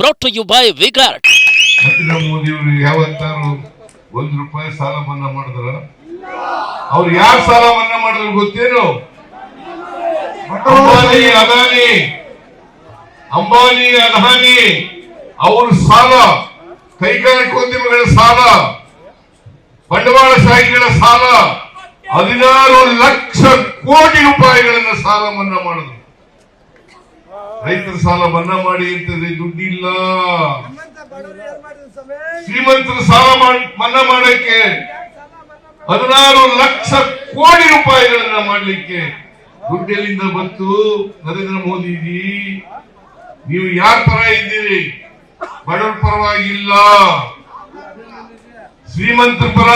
brought to you by V-Guard Narendra Modi ಅವರು ಯಾವತ್ತಾರು ಒಂದ್ ರೂಪಾಯಿ ಸಾಲ ಮನ್ನಾ ಮಾಡಿದ್ರ? ಅವ್ರು ಯಾರು ಸಾಲ ಮನ್ನಾ ಮಾಡಿದ್ರು ಗೊತ್ತೇನು? ಅಂಬಾನಿ, ಅದಾನಿ. ಅಂಬಾನಿ, ಅದಾನಿ. ಅವ್ರ ಸಾಲ ಕೈಗಾರಿಕೋದ್ಯಮಿಗಳ ಸಾಲ ಬಂಡವಾಳಶಾಹಿಗಳ ಸಾಲ, ಹದಿನಾರು ಲಕ್ಷ ಕೋಟಿ ರೂಪಾಯಿಗಳನ್ನ ಸಾಲ ಮನ್ನಾ ಮಾಡಿದ್ರು. ರೈತರ ಸಾಲ ಮನ್ನಾ ಮಾಡಿ ಅಂತಂದ್ರೆ ದುಡ್ಡಿಲ್ಲ. ಶ್ರೀಮಂತರ ಸಾಲ ಮನ್ನಾ ಮಾಡಕ್ಕೆ ಹದಿನಾರು ಲಕ್ಷ ಕೋಟಿ ರೂಪಾಯಿಗಳನ್ನ ಮಾಡಲಿಕ್ಕೆ ದುಡ್ಡೆಲ್ಲಿಂದ ಬಂತು? ನರೇಂದ್ರ ಮೋದಿಜಿ ನೀವು ಯಾರ ಪರ ಇದ್ದೀರಿ? ಬಡವರ ಪರವಾಗಿಲ್ಲ. ಶ್ರೀಮಂತರ ಪರ.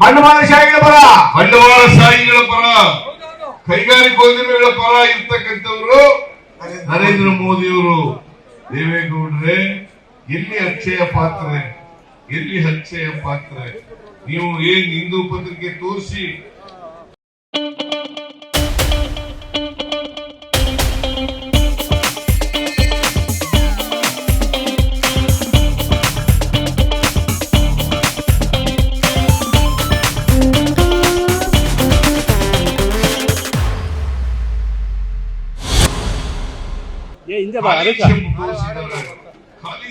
ಬಂಡವಾಳಶಾಹಿಗಳ ಪರ. ಬಂಡವಾಳಶಾಹಿಗಳ ಪರ. ಕೈಗಾರಿಕೋದ್ಯಮಿಗಳ ಪರ ಇರ್ತಕ್ಕಂಥವ್ರು ನರೇಂದ್ರ ಮೋದಿಯವರು ದೇವೇಗೌಡ್ರೆ ಎಲ್ಲಿ ಅಕ್ಷಯ ಪಾತ್ರೆ ಎಲ್ಲಿ ಅಕ್ಷಯ ಪಾತ್ರೆ. ನೀವು ಏನ್ ಹಿಂದೂ ಪತ್ರಿಕೆ ತೋರಿಸಿ ತೋರಿಸಿದ್ದಾರೆ ಖಾಲಿ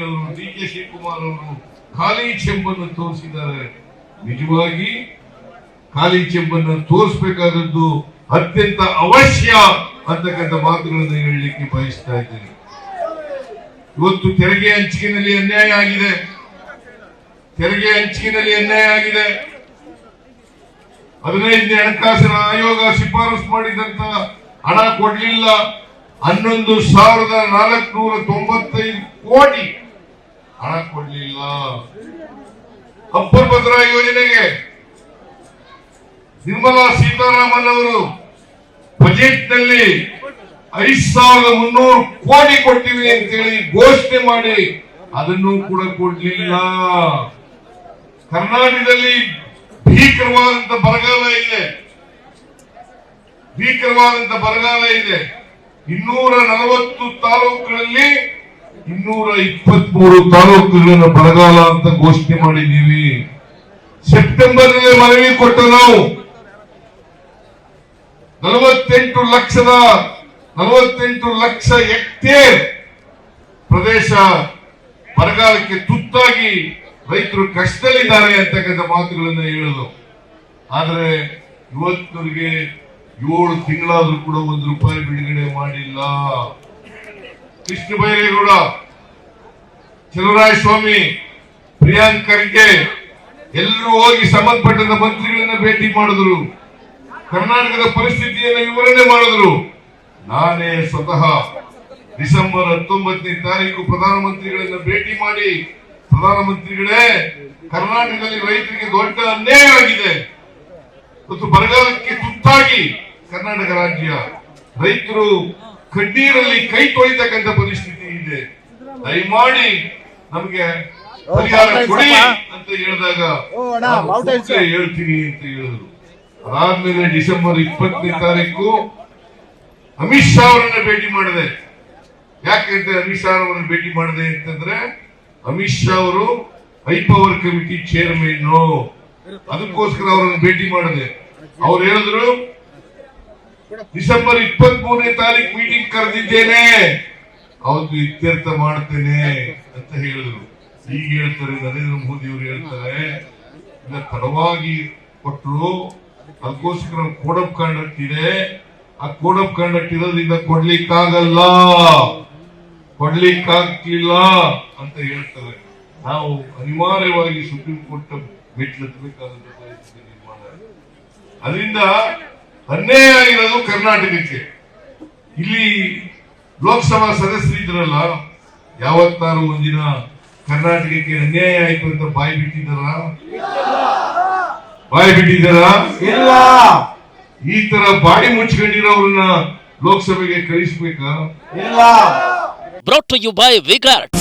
ಅವರು ಡಿ ಕೆ ಶಿವಕುಮಾರ್ ಅವರು ಖಾಲಿ ಚೆಂಬನ್ನು ತೋರಿಸಿದ್ದಾರೆ. ನಿಜವಾಗಿ ಖಾಲಿ ಚೆಂಬನ್ನು ತೋರಿಸಬೇಕಾದದ್ದು ಅತ್ಯಂತ ಅವಶ್ಯ ಅಂತಕ್ಕಂಥ ಮಾತುಗಳನ್ನು ಹೇಳಲಿಕ್ಕೆ ಬಯಸ್ತಾ ಇದ್ದೇನೆ. ಇವತ್ತು ತೆರಿಗೆ ಹಂಚಿಕೆಯಲ್ಲಿ ಅನ್ಯಾಯ ಆಗಿದೆ. ತೆರಿಗೆ ಹಂಚಿಕೆಯಲ್ಲಿ ಅನ್ಯಾಯ ಆಗಿದೆ. ಹದಿನೈದನೇ ಹಣಕಾಸಿನ ಆಯೋಗ ಶಿಫಾರಸು ಮಾಡಿದಂತ ಹಣ ಕೊಡ್ಲಿಲ್ಲ. ಹನ್ನೊಂದು ಸಾವಿರದ ನಾಲ್ಕುನೂರ ತೊಂಬತ್ತೈದು ಕೋಟಿ ಹಣ ಕೊಡ್ಲಿಲ್ಲ. ಕಪ್ಪು ಭದ್ರಾ ಯೋಜನೆಗೆ ನಿರ್ಮಲಾ ಸೀತಾರಾಮನ್ ಅವರು ಬಜೆಟ್ನಲ್ಲಿ ಐದು ಸಾವಿರದ ಮುನ್ನೂರು ಕೋಟಿ ಕೊಟ್ಟಿವಿ ಅಂತೇಳಿ ಘೋಷಣೆ ಮಾಡಿ ಅದನ್ನು ಕೂಡ ಕೊಡಲಿಲ್ಲ. ಕರ್ನಾಟಕದಲ್ಲಿ ಭೀಕರವಾದಂತ ಬರಗಾಲ ಇದೆ. ಭೀಕರವಾದಂತ ಬರಗಾಲ ಇದೆ. ಇನ್ನೂರ ನಲವತ್ತು ತಾಲೂಕುಗಳಲ್ಲಿ ಇನ್ನೂರ ಇಪ್ಪತ್ಮೂರು ತಾಲೂಕುಗಳನ್ನ ಬರಗಾಲ ಅಂತ ಘೋಷಣೆ ಮಾಡಿದ್ದೀವಿ. ಸೆಪ್ಟೆಂಬರ್ ಮನವಿ ಕೊಟ್ಟ ನಾವು ನಲವತ್ತೆಂಟು ಲಕ್ಷದ ನಲವತ್ತೆಂಟು ಲಕ್ಷ ಹೆಕ್ಟೇರ್ ಪ್ರದೇಶ ಬರಗಾಲಕ್ಕೆ ತುತ್ತಾಗಿ ರೈತರು ಕಷ್ಟದಲ್ಲಿದ್ದಾರೆ ಅಂತಕ್ಕಂಥ ಮಾತುಗಳನ್ನು ಹೇಳಲು ಆದರೆ ಇವತ್ತಿನವರೆಗೆ ಏಳು ತಿಂಗಳಾದ್ರೂ ಕೂಡ ಒಂದು ರೂಪಾಯಿ ಬಿಡುಗಡೆ ಮಾಡಿಲ್ಲ. ಕೃಷ್ಣ ಬೈರೇಗೌಡ ಚಲರಾಯಸ್ವಾಮಿ ಪ್ರಿಯಾಂಕ್ ಖರ್ಗೆ ಎಲ್ಲರೂ ಹೋಗಿ ಸಂಬಂಧಪಟ್ಟದ ಮಂತ್ರಿಗಳನ್ನ ಭೇಟಿ ಮಾಡಿದ್ರು. ಕರ್ನಾಟಕದ ಪರಿಸ್ಥಿತಿಯನ್ನು ವಿವರಣೆ ಮಾಡಿದ್ರು. ನಾನೇ ಸ್ವತಃ ಡಿಸೆಂಬರ್ ಹತ್ತೊಂಬತ್ತನೇ ತಾರೀಕು ಪ್ರಧಾನಮಂತ್ರಿಗಳನ್ನ ಭೇಟಿ ಮಾಡಿ, ಪ್ರಧಾನಮಂತ್ರಿಗಳೇ, ಕರ್ನಾಟಕದಲ್ಲಿ ರೈತರಿಗೆ ದೊಡ್ಡ ಅನ್ಯಾಯ ಆಗಿದೆ ಮತ್ತು ಬರಗಾಲಕ್ಕೆ ತುತ್ತಾಗಿ ಕರ್ನಾಟಕ ರಾಜ್ಯ ರೈತರು ಕಣ್ಣೀರಲ್ಲಿ ಕೈ ತೊಳಿತಕ್ಕಂಥ ಪರಿಸ್ಥಿತಿ ಇದೆ. ದಯಮಾಡಿ ನಮಗೆ ಪರಿಹಾರ ಕೊಡಿ ಅಂತ ಹೇಳಿದಾಗ ನಾನು ಹೇಳ್ತೀನಿ ಅಂತ ಹೇಳಿದ್ರು. ಅದಾದ್ಮೇಲೆ ಡಿಸೆಂಬರ್ ಇಪ್ಪತ್ತನೇ ತಾರೀಕು ಅಮಿತ್ ಶಾ ಅವರನ್ನ ಭೇಟಿ ಮಾಡಿದೆ. ಯಾಕೆಂದ್ರೆ ಅಮಿತ್ ಶಾ ಅವರನ್ನು ಭೇಟಿ ಮಾಡಿದೆ ಅಂತಂದ್ರೆ ಅಮಿತ್ ಶಾ ಅವರು ಹೈ ಪವರ್ ಕಮಿಟಿ ಚೇರ್ಮನ್ ಅದಕ್ಕೋಸ್ಕರ ಅವರನ್ನು ಭೇಟಿ ಮಾಡಿದೆ. ಅವ್ರು ಹೇಳಿದ್ರು ಡಿಸೆಂಬರ್ ಇಪ್ಪತ್ತ್ ಮೂರನೇ ತಾರೀಕು ಮೀಟಿಂಗ್ ಕರೆದಿದ್ದೇನೆ. ಅವತ್ತು ಇತ್ಯರ್ಥ ಮಾಡ್ತೇನೆ ಅಂತ ಹೇಳಿದ್ರು. ಈಗ ಹೇಳ್ತಾರೆ, ನರೇಂದ್ರ ಮೋದಿ ಅವರು ಹೇಳ್ತಾರೆ ತಡವಾಗಿ ಕೊಟ್ಟರು ಅದಕ್ಕೋಸ್ಕರ ಕೋಡ್ ಆಫ್ ಕಾಂಡಕ್ಟ್ ಇದೆ. ಆ ಕೋಡ್ ಆಫ್ ಕಾಂಡಕ್ಟ್ ಇರೋದ್ರಿಂದ ಕೊಡ್ಲಿಕ್ಕಾಗಲ್ಲ. ಕೊಡ್ಲಿಕ್ಕಾಗ್ತಿಲ್ಲ ಅಂತ ಹೇಳ್ತಾರೆ. ನಾವು ಅನಿವಾರ್ಯವಾಗಿ ಸುಪ್ರೀಂ ಕೋರ್ಟ್ ಮೆಟ್ಲತ್ತಬೇಕಾದ ನಿರ್ಮಾಣ. ಅದರಿಂದ ಅನ್ಯಾಯ ಆಗಿರೋದು ಕರ್ನಾಟಕಕ್ಕೆ. ಇಲ್ಲಿ ಲೋಕಸಭಾ ಸದಸ್ಯರಿದ್ರಲ್ಲ ಯಾವತ್ತಾರು ಒಂದಿನ ಕರ್ನಾಟಕಕ್ಕೆ ಅನ್ಯಾಯ ಆಯ್ತು ಅಂತ ಬಾಯಿ ಬಿಟ್ಟಿದ್ದಾರ? ಬಾಯಿ ಬಿಟ್ಟಿದ್ದಾರ? ಇಲ್ಲ. ಈ ತರ ಬಾಡಿ ಮುಚ್ಕೊಂಡಿರೋರನ್ನ ಲೋಕಸಭೆಗೆ ಕಳಿಸ್ಬೇಕಾ? ಇಲ್ಲ. Brought you by Vigart.